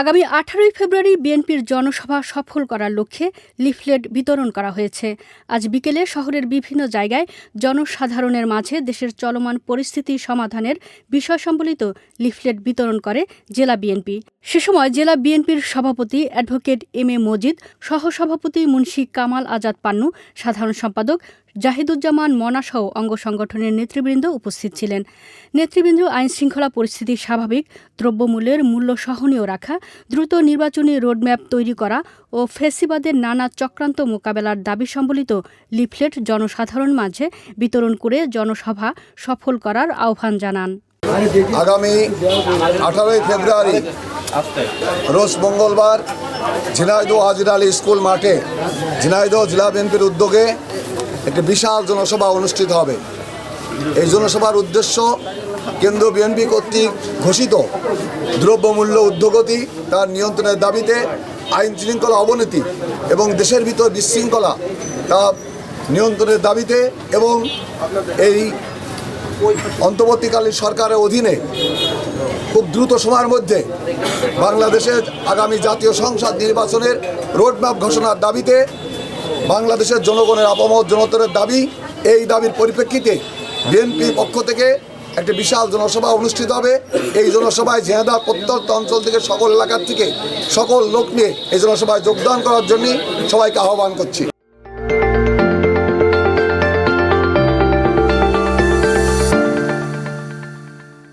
আগামী আঠারোই ফেব্রুয়ারি বিএনপির জনসভা সফল করার লক্ষ্যে লিফলেট বিতরণ করা হয়েছে। আজ বিকেলে শহরের বিভিন্ন জায়গায় জনসাধারণের মাঝে দেশের চলমান পরিস্থিতি সমাধানের বিষয় সম্বলিত লিফলেট বিতরণ করে জেলা বিএনপি। সে সময় জেলা বিএনপির সভাপতি অ্যাডভোকেট এম এ মজিদ, সহসভাপতি মুন্সি কামাল আজাদ পান্নু, সাধারণ সম্পাদক জাহিদুজ্জামান মনাসহ অঙ্গ সংগঠনের নেতৃবৃন্দ উপস্থিত ছিলেন। নেতৃবৃন্দ আইন শৃঙ্খলা পরিস্থিতি স্বাভাবিক, দ্রব্যমূল্যের মূল্য সহনীয় রাখা, দ্রুত নির্বাচনী রোডম্যাপ তৈরি করা ও ফেসিবাদের নানা চক্রান্ত মোকাবেলার দাবি সম্বলিত লিফলেট জনসাধারণ মাঝে বিতরণ করে জনসভা সফল করার আহ্বান জানান। আগামী আঠারোই ফেব্রুয়ারি, রোজ মঙ্গলবার ঝিনাইদহ হাজির আলী স্কুল মাঠে, ঝিনাইদহ জেলা বিএনপির উদ্যোগে একটি বিশাল জনসভা অনুষ্ঠিত হবে। এই জনসভার উদ্দেশ্য কেন্দ্র বিএনপি কর্তৃক ঘোষিত দ্রব্যমূল্য ঊর্ধ্বগতি তার নিয়ন্ত্রণের দাবিতে আইন শৃঙ্খলা অবনতি এবং দেশের ভিতর বিশৃঙ্খলা তা নিয়ন্ত্রণের দাবিতে এবং এই অন্তর্বর্তীকালীন সরকারের অধীনে খুব দ্রুত সময়ের মধ্যে বাংলাদেশের আগামী জাতীয় সংসদ নির্বাচনের রোডম্যাপ ঘোষণার দাবিতে বাংলাদেশের জনগণের আপামত জনতরের দাবি, এই দাবির পরিপ্রেক্ষিতে বিএনপি পক্ষ থেকে একটি বিশাল জনসভা অনুষ্ঠিত হবে। এই জনসভায় জেহাদা প্রত্যন্ত অঞ্চল থেকে সকল এলাকার থেকে সকল লোক নিয়ে এই জনসভায় যোগদান করার জন্য সবাইকে আহ্বান করছি।